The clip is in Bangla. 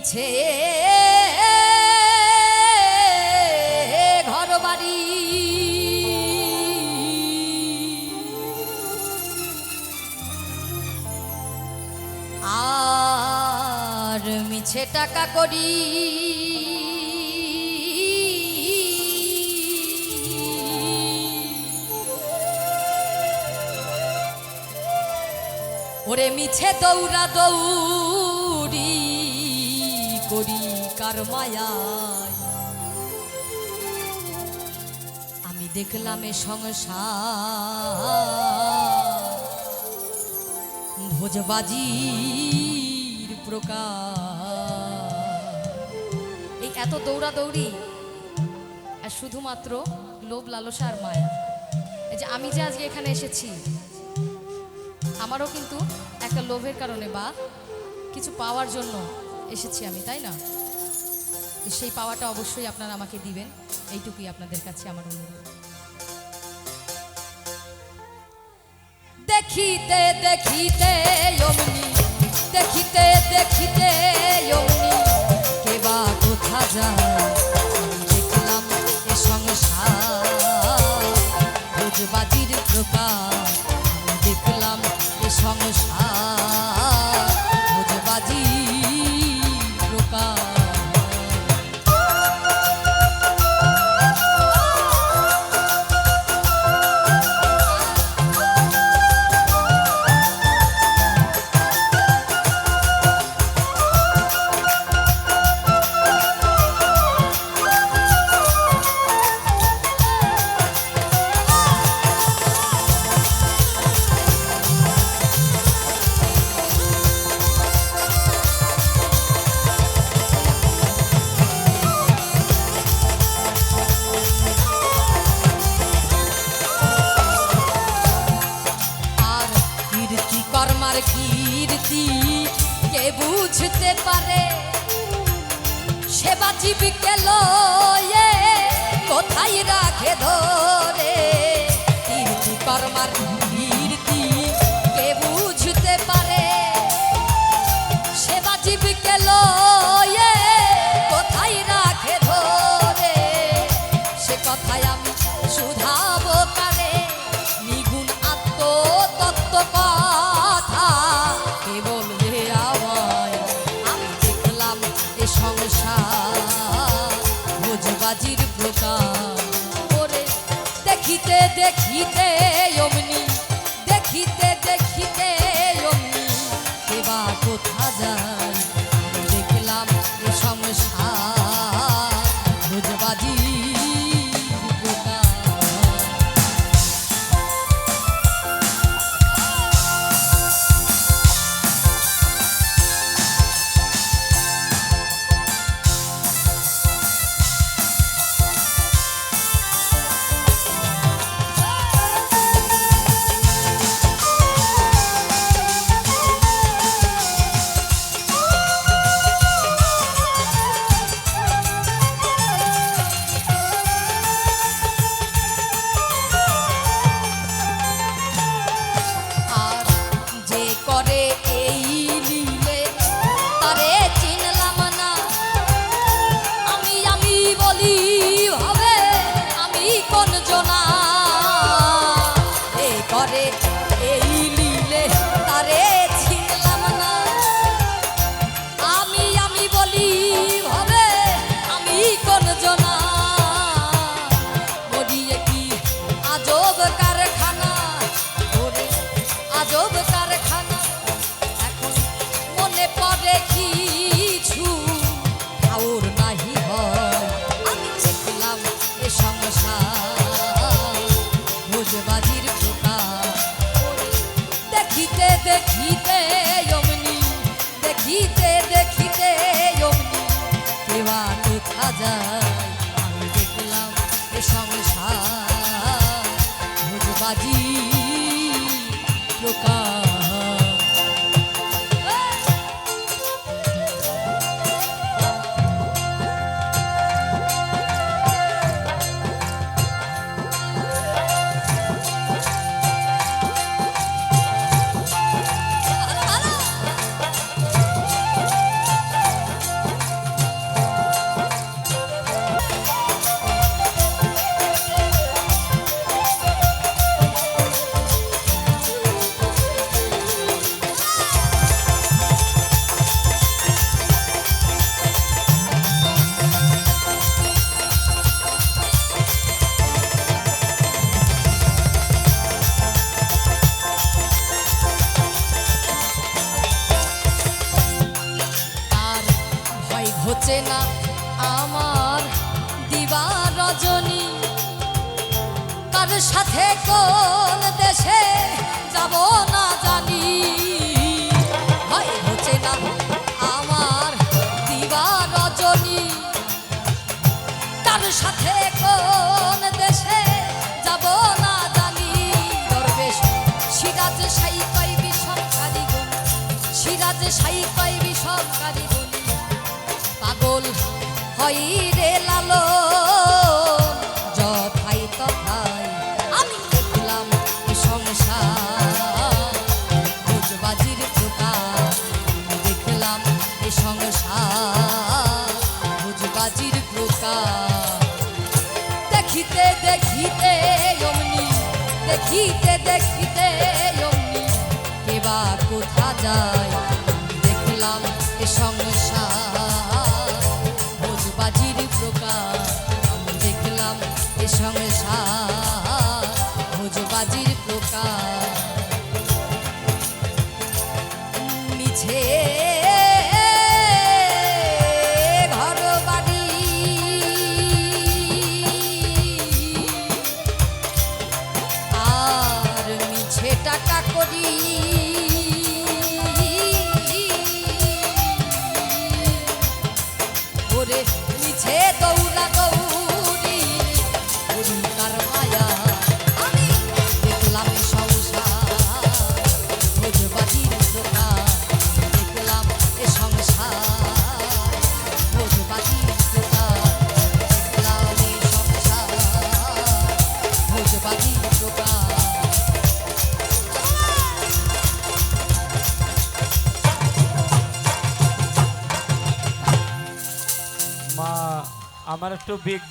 মিছে ঘর বাড়ি আর মিছে টাকা করি। ওরে মিছে দৌড়া দৌড়ি। করি কার মায়ায়। আমি দেখলাম এ সংসার ভোজবাজির প্রকার। এই এত দৌড়া দৌড়ি আর শুধুমাত্র লোভ, লালসা আর মায়া। এই যে আমি যে আজকে এখানে এসেছি, আমারও কিন্তু একটা লোভের কারণে বা কিছু পাওয়ার জন্য এসেছি আমি, তাই না? সেই পাওয়াটা অবশ্যই আপনারা আমাকে দিবেন। এইটুকুই আপনাদের কাছে আমার অনুরোধ। দেখিতে দেখিতে অমনি, দেখিতে দেখিতে অমনি, কে বা কোথা দেখলাম এ সংসার। ভোজবাজির প্রকার দেখলাম এ সংসার। ভোজবাজির বুঝতে পারে? সেবা জীবিকে লয়ে কোথায় রাখে ধরে? কীর্তি কর্মার কীর্তি কে বুঝতে পারে? সেবা জীবিকে লয়ে কোথায় রাখে ধরে? সে কথায় ভোজবাজির প্রকার ওরে দেখিতে দেখিতে অমনি, দেখিতে দেখিতে অমনি এবার কোথা যায়? দেখলাম সংসার ভোজবাজির দেখিতে দেখিতে অগ্নি কেবা কোথা যায় আমি দেখলাম এ সংসার বাজি প্রকার হচ্ছে না আমার রজনী। কার সাথে কোন দেশে যাব না জানি। সাই কই বিষম কারিগুন সিরাজ সাই পাগল যথাই তথাই আমি দেখলাম সংসার। ভোজবাজির দেখলাম সংসার। ভোজবাজির দেখিতে দেখিতে দেখিতে দেখিতে কোথা যায়, দেখলাম এ সংসার। সংসার ভোজবাজির প্রকার। টাকা করি আমার একটু বিগ